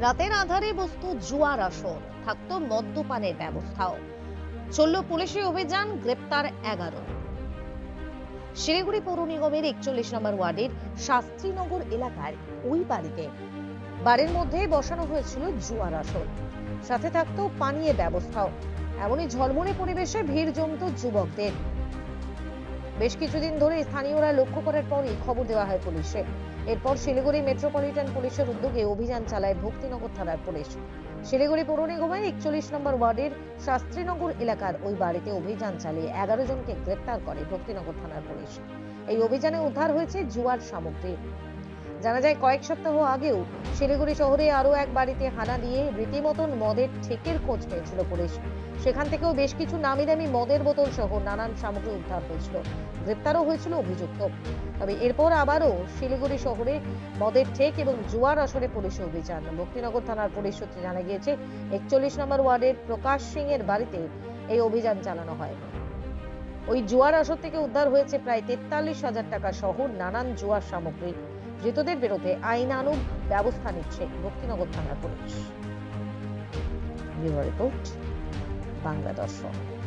রাতের আধারে বস্তু জুয়ার আসর, থাকতো মদ্যপানের ব্যবস্থাও। চলল পুলিশের অভিযান, গ্রেপ্তার এগারো। শিলিগুড়ি পৌর নিগমের একচল্লিশ নম্বর ওয়ার্ডের শাস্ত্রীনগর এলাকার ওই বাড়িতে বাড়ির মধ্যে বসানো হয়েছিল জুয়ার আসর। সাথে থাকতো পানীয় ব্যবস্থাও। এমনই ঝলমলে পরিবেশে ভিড় জমতো যুবকদের। বেশ কিছুদিন ধরে স্থানীয়রা লক্ষ্য করার পরই খবর দেওয়া হয় পুলিশে। এরপর শিলিগুড়ি মেট্রোপলিটন পুলিশের উদ্যোগে অভিযান চালায় ভক্তিনগর থানার পুলিশ। শিলিগুড়ি পৌর নিগমের একচল্লিশ নম্বর ওয়ার্ডের শাস্ত্রীনগর এলাকার ওই বাড়িতে অভিযান চালিয়ে এগারো জনকে গ্রেপ্তার করে ভক্তিনগর থানার পুলিশ। এই অভিযানে উদ্ধার হয়েছে জুয়ার সামগ্রী। জানা যায় কয়েক সপ্তাহ আগেও শিলিগুড়ি শহরে আরও এক বাড়িতে হানা দিয়ে রীতিমতন মদের ঠেকের খোঁজ পেয়েছিল পুলিশ। সেখান থেকেও বেশ কিছু নামি দামি মদের বোতল সহ নানান সামগ্রী উদ্ধার হয়েছিল। গ্রেপ্তারও হয়েছিল অভিযুক্ত। তবে এরপর আবারও শিলিগুড়ি শহরে মদের ঠেক এবং জুয়ার আসরে পুলিশ অভিযান। ভক্তিনগর থানার পুলিশ সূত্রে জানা গিয়েছে, একচল্লিশ নম্বর ওয়ার্ডের প্রকাশ সিং এর বাড়িতে এই অভিযান চালানো হয়। ওই জুয়ার আসর থেকে উদ্ধার হয়েছে প্রায় তেতাল্লিশ হাজার টাকা সহ নানান জুয়ার সামগ্রী। ধৃতদের বিরুদ্ধে আইনানুগ ব্যবস্থা নিচ্ছে ভক্তিনগর থানার পুলিশ। রিপোর্ট বাংলা দর্শন।